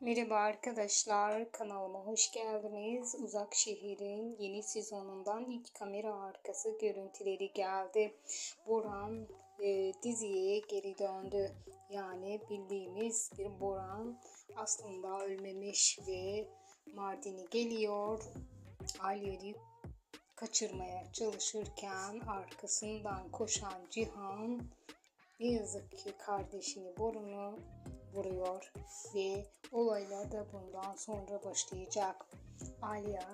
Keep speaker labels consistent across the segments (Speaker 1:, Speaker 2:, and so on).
Speaker 1: Merhaba arkadaşlar, kanalıma hoş geldiniz. Uzak Şehir'in yeni sezonundan ilk kamera arkası görüntüleri geldi. Boran e, diziye geri döndü. Yani bildiğimiz bir Boran aslında ölmemiş ve Mardin'e geliyor. Alya'yı kaçırmaya çalışırken arkasından koşan Cihan ne yazık ki kardeşini Boran'ı vuruyor ve olaylar da bundan sonra başlayacak. Alya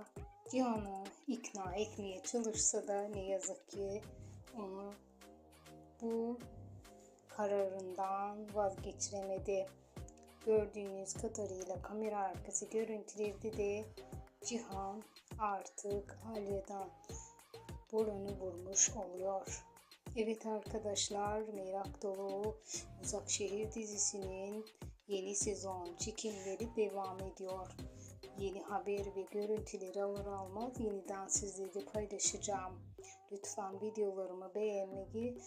Speaker 1: Cihan'ı ikna etmeye çalışsa da ne yazık ki onu bu kararından vazgeçiremedi. Gördüğünüz kadarıyla kamera arkası görüntülerde de Cihan artık Alya'dan Boran'ı vurmuş oluyor. Evet arkadaşlar merak dolu Uzak Şehir dizisinin yeni sezon çekimleri devam ediyor. Yeni haber ve görüntüleri alır almaz yeniden sizlerle paylaşacağım. Lütfen videolarımı beğenmeyi,